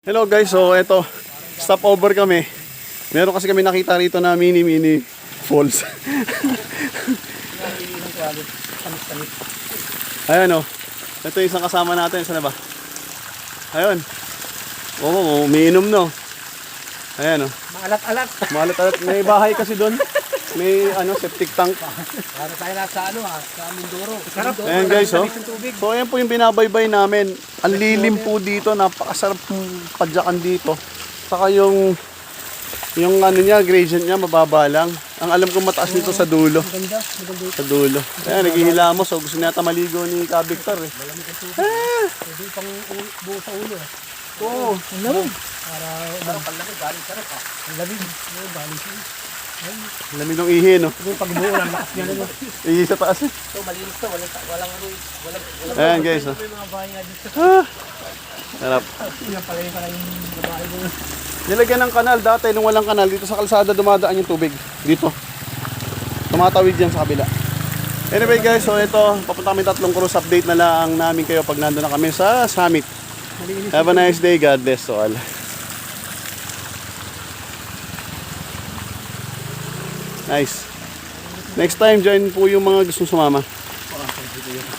Hello guys, so eto, stop over kami. Meron kasi kami nakita rito na mini mini falls. Ayan o. Ito yung isang kasama natin. Saan na ba? Ayun. Oo, umiinom no. Ayan o. Maalat-alat. Malat-alat. May bahay kasi doon. May ano, septic tank. Para tayo nasa ano ha, sa Mindoro. Ayan guys, oh. So ayan po yung binabaybay namin. Ang lilim po dito, napakasarap ng padyakan dito. Saka yung yung ano niya, gradient niya mababa lang. Ang alam ko mataas dito sa dulo. Maganda, maganda. Sa dulo. Ayan, naghihilamos. So gusto niya maligo ni Ka Victor eh. Ah, Pwede pang u- buo sa ulo. ah. oo. Ang lamig. Para sarap ang lamig, galing sarap ha. Ang lamig. Oo, galing. Lamig ng ihi, no? Siguro pag buo lang, lakas niya na. Ihi sa taas eh. So malinis to, walang walang walang walang Ayan guys, oh. may mga bahay nga dito. Ah, sarap. Yan pala yung pala yung babae mo. Nilagyan ng kanal dati nung walang kanal dito sa kalsada dumadaan yung tubig dito. Tumatawid yan sa kabila. Anyway guys, so ito, papunta kami tatlong cruise update na lang namin kayo pag nandun na kami sa summit. Have a nice day, God bless to all. Nice. Next time, join po yung mga gustong sumama.